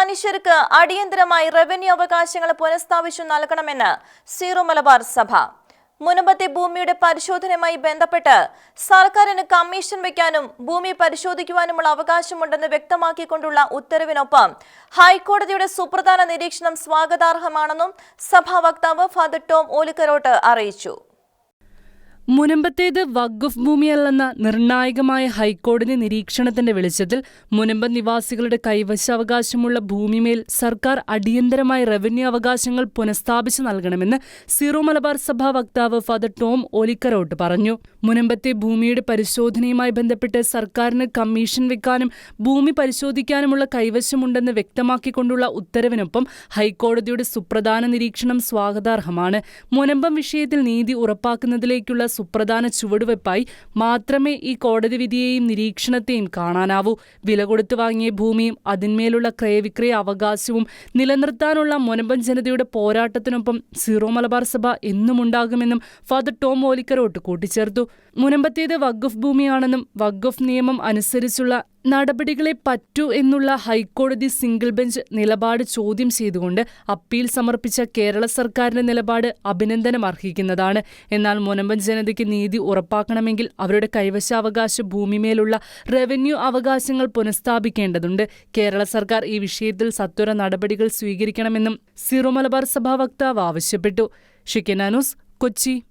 മനുഷ്യർക്ക് അടിയന്തരമായി റവന്യൂ അവകാശങ്ങൾ പുനഃസ്ഥാപിച്ചു നൽകണമെന്ന് സീറോ മലബാർ സഭ. മുനമ്പത്തെ ഭൂമിയുടെ പരിശോധനയുമായി ബന്ധപ്പെട്ട് സർക്കാരിന് കമ്മീഷൻ വയ്ക്കാനും ഭൂമി പരിശോധിക്കുവാനുമുള്ള അവകാശമുണ്ടെന്ന് വ്യക്തമാക്കിക്കൊണ്ടുള്ള ഉത്തരവിനൊപ്പം ഹൈക്കോടതിയുടെ സുപ്രധാന നിരീക്ഷണം സ്വാഗതാർഹമാണെന്നും സഭാ വക്താവ് ഫാദർ ടോം ഓലിക്കരോട്ട് അറിയിച്ചു. മുനമ്പത്തേത് വഖഫ് ഭൂമിയല്ലെന്ന നിർണായകമായ ഹൈക്കോടതി നിരീക്ഷണത്തിന്റെ വെളിച്ചത്തിൽ മുനമ്പ നിവാസികളുടെ കൈവശാവകാശമുള്ള ഭൂമിമേൽ സർക്കാർ അടിയന്തരമായി റവന്യൂ അവകാശങ്ങൾ പുനഃസ്ഥാപിച്ചു നൽകണമെന്ന് സീറോ മലബാർ സഭാ വക്താവ് ഫാദർ ടോം ഒലിക്കറോട്ട് പറഞ്ഞു. മുനമ്പത്തെ ഭൂമിയുടെ പരിശോധനയുമായി ബന്ധപ്പെട്ട് സർക്കാരിന് കമ്മീഷൻ വെക്കാനും ഭൂമി പരിശോധിക്കാനുമുള്ള കൈവശമുണ്ടെന്ന് വ്യക്തമാക്കിക്കൊണ്ടുള്ള ഉത്തരവിനൊപ്പം ഹൈക്കോടതിയുടെ സുപ്രധാന നിരീക്ഷണം സ്വാഗതാർഹമാണ്. മുനമ്പം വിഷയത്തിൽ നീതി ഉറപ്പാക്കുന്നതിലേക്കുള്ള സുപ്രധാന ചുവടുവെപ്പായി മാത്രമേ ഈ കോടതി വിധിയെയും നിരീക്ഷണത്തെയും കാണാനാവൂ. വില കൊടുത്തു വാങ്ങിയ ഭൂമിയും അതിന്മേലുള്ള ക്രയവിക്രയ അവകാശവും നിലനിർത്താനുള്ള മൊനമ്പൻ ജനതയുടെ പോരാട്ടത്തിനൊപ്പം സീറോ മലബാർ സഭ എന്നുമുണ്ടാകുമെന്നും ഫാദർ ടോം ഓലിക്കരോട്ട് കൂട്ടിച്ചേർത്തു മുനമ്പത്തേത് വഖഫ് ഭൂമിയാണെന്നും വഖഫ് നിയമം അനുസരിച്ചുള്ള നടപടികളെ പറ്റൂ എന്നുള്ള ഹൈക്കോടതി സിംഗിൾ ബെഞ്ച് നിലപാട് ചോദ്യം ചെയ്തുകൊണ്ട് അപ്പീൽ സമർപ്പിച്ച കേരള സർക്കാരിന്റെ നിലപാട് അഭിനന്ദനം അർഹിക്കുന്നതാണ് എന്നാൽ മുനമ്പൻ ജനതയ്ക്ക് നീതി ഉറപ്പാക്കണമെങ്കിൽ അവരുടെ കൈവശാവകാശ ഭൂമിമേലുള്ള റവന്യൂ അവകാശങ്ങൾ പുനഃസ്ഥാപിക്കേണ്ടതുണ്ട്. കേരള സർക്കാർ ഈ വിഷയത്തിൽ സത്വര നടപടികൾ സ്വീകരിക്കണമെന്നും സിറോ മലബാർ സഭാ വക്താവ് ആവശ്യപ്പെട്ടു. ഷിക്കനാനൂസ് കൊച്ചി.